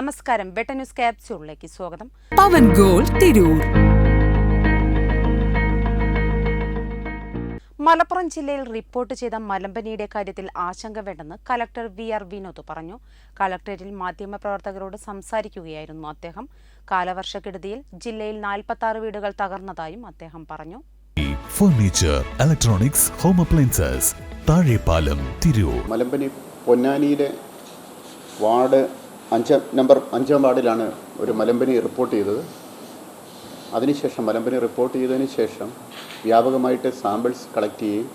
നമസ്കാരം. ബെട്ട ന്യൂസ് ക്യാപ്സ്യൂളിലേക്ക് സ്വാഗതം. പവൻ ഗോൾ തിരൂർ. മലപ്പുറം ജില്ലയിൽ റിപ്പോർട്ട് ചെയ്ത മലമ്പനിയുടെ കാര്യത്തിൽ ആശങ്ക വേണ്ടെന്ന് കലക്ടർ വി ആർ വിനോദ് പറഞ്ഞു. കലക്ടറേറ്റിൽ മാധ്യമപ്രവർത്തകരോട് സംസാരിക്കുകയായിരുന്നു അദ്ദേഹം. കാലവർഷക്കെടുതിയിൽ ജില്ലയിൽ നാൽപ്പത്തി ആറ് വീടുകൾ തകർന്നതായും അദ്ദേഹം പറഞ്ഞു. Furniture electronics home appliances Thazhepalam Tirur. മലമ്പനി പൊന്നാനിയിലെ വാർഡ് അഞ്ചാം നമ്പർ അഞ്ചാം വാർഡിലാണ് ഒരു മലമ്പനി റിപ്പോർട്ട് ചെയ്തത്. അതിനുശേഷം മലമ്പനി റിപ്പോർട്ട് ചെയ്തതിന് ശേഷം വ്യാപകമായിട്ട് സാമ്പിൾസ് കളക്ട് ചെയ്യുകയും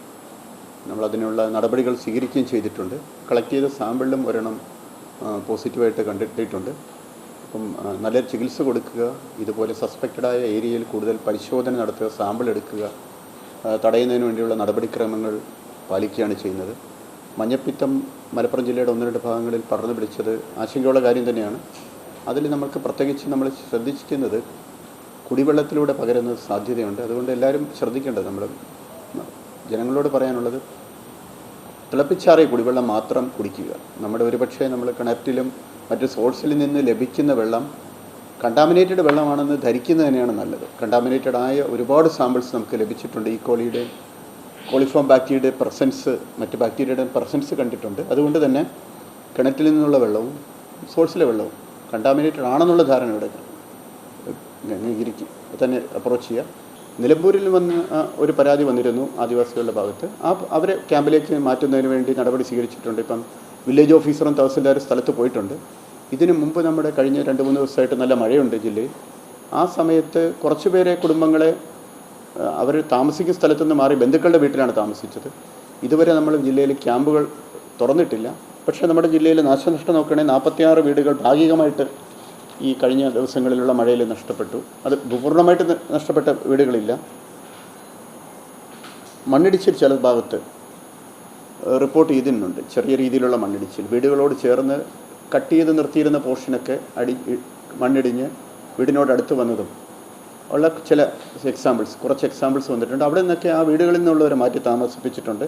നമ്മളതിനുള്ള നടപടികൾ സ്വീകരിക്കുകയും ചെയ്തിട്ടുണ്ട്. കളക്ട് ചെയ്ത സാമ്പിളിലും ഒരെണ്ണം പോസിറ്റീവായിട്ട് കണ്ടെത്തിയിട്ടുണ്ട് അപ്പം നല്ല ചികിത്സ കൊടുക്കുക ഇതുപോലെ സസ്പെക്റ്റഡായ ഏരിയയിൽ കൂടുതൽ പരിശോധന നടത്തുക സാമ്പിൾ എടുക്കുക തടയുന്നതിന് വേണ്ടിയുള്ള നടപടിക്രമങ്ങൾ പാലിക്കുകയാണ് ചെയ്യുന്നത്. മഞ്ഞപ്പിത്തം മലപ്പുറം ജില്ലയുടെ ഒന്ന് രണ്ട് ഭാഗങ്ങളിൽ പടർന്നു പിടിച്ചത് ആശങ്കയുള്ള കാര്യം തന്നെയാണ്. അതിൽ നമ്മൾക്ക് പ്രത്യേകിച്ച് നമ്മൾ ശ്രദ്ധിക്കുന്നത് കുടിവെള്ളത്തിലൂടെ പകരുന്ന സാധ്യതയുണ്ട്. അതുകൊണ്ട് എല്ലാവരും ശ്രദ്ധിക്കേണ്ടത് നമ്മൾ ജനങ്ങളോട് പറയാനുള്ളത് തിളപ്പിച്ചാറിയ കുടിവെള്ളം മാത്രം കുടിക്കുക. നമ്മുടെ ഒരുപക്ഷെ നമ്മൾ കിണറ്റിലും മറ്റ് സോഴ്സിൽ നിന്ന് ലഭിക്കുന്ന വെള്ളം കണ്ടാമിനേറ്റഡ് വെള്ളമാണെന്ന് ധരിക്കുന്നത് തന്നെയാണ് നല്ലത്. കണ്ടാമിനേറ്റഡ് ആയ ഒരുപാട് സാമ്പിൾസ് നമുക്ക് ലഭിച്ചിട്ടുണ്ട് ഈ കോളിയുടെ കോളിഫോം ബാക്ടീരിയയുടെ പ്രസൻസ് മറ്റ് ബാക്ടീരിയയുടെ പ്രസൻസ് കണ്ടിട്ടുണ്ട്. അതുകൊണ്ട് തന്നെ കിണറ്റിൽ നിന്നുള്ള വെള്ളവും സോഴ്സിലെ വെള്ളവും കണ്ടാമിനേറ്റഡ് ആണെന്നുള്ള ധാരണ ഇവിടെ അംഗീകരിക്കും. തന്നെ അപ്രോച്ച് ചെയ്യുക നിലമ്പൂരിൽ വന്ന് ഒരു പരാതി വന്നിരുന്നു ആദിവാസികളുടെ ഭാഗത്ത്. ആ അവരെ ക്യാമ്പിലേക്ക് മാറ്റുന്നതിന് വേണ്ടി നടപടി സ്വീകരിച്ചിട്ടുണ്ട്. ഇപ്പം വില്ലേജ് ഓഫീസറും തഹസിൽദാരും സ്ഥലത്ത് പോയിട്ടുണ്ട്. ഇതിനു മുമ്പ് നമ്മുടെ കഴിഞ്ഞ രണ്ട് മൂന്ന് ദിവസമായിട്ട് നല്ല മഴയുണ്ട് ജില്ലയിൽ. ആ സമയത്ത് കുറച്ച് പേരെ കുടുംബങ്ങളെ അവർ താമസിക്കുന്ന സ്ഥലത്തുനിന്ന് മാറി ബന്ധുക്കളുടെ വീട്ടിലാണ് താമസിച്ചത്. ഇതുവരെ നമ്മൾ ജില്ലയിൽ ക്യാമ്പുകൾ തുറന്നിട്ടില്ല. പക്ഷേ നമ്മുടെ ജില്ലയിൽ നാശനഷ്ടം നോക്കുകയാണെങ്കിൽ നാൽപ്പത്തിയാറ് വീടുകൾ ഭാഗികമായിട്ട് ഈ കഴിഞ്ഞ ദിവസങ്ങളിലുള്ള മഴയിൽ നഷ്ടപ്പെട്ടു. അത് പൂർണമായിട്ട് നഷ്ടപ്പെട്ട വീടുകളില്ല. മണ്ണിടിച്ചിൽ ചില ഭാഗത്ത് റിപ്പോർട്ട് ചെയ്തിട്ടുണ്ട്. ചെറിയ രീതിയിലുള്ള മണ്ണിടിച്ചിൽ. വീടുകളോട് ചേർന്ന് കട്ട് ചെയ്ത് നിർത്തിയിരുന്ന പോർഷനൊക്കെ അടി മണ്ണിടിഞ്ഞ് വീടിനോട് അടുത്ത് വന്നതും ഉള്ള ചില എക്സാമ്പിൾസ് കുറച്ച് എക്സാമ്പിൾസ് വന്നിട്ടുണ്ട്. അവിടെ നിന്നൊക്കെ ആ വീടുകളിൽ നിന്നുള്ളവരെ മാറ്റി താമസിപ്പിച്ചിട്ടുണ്ട്.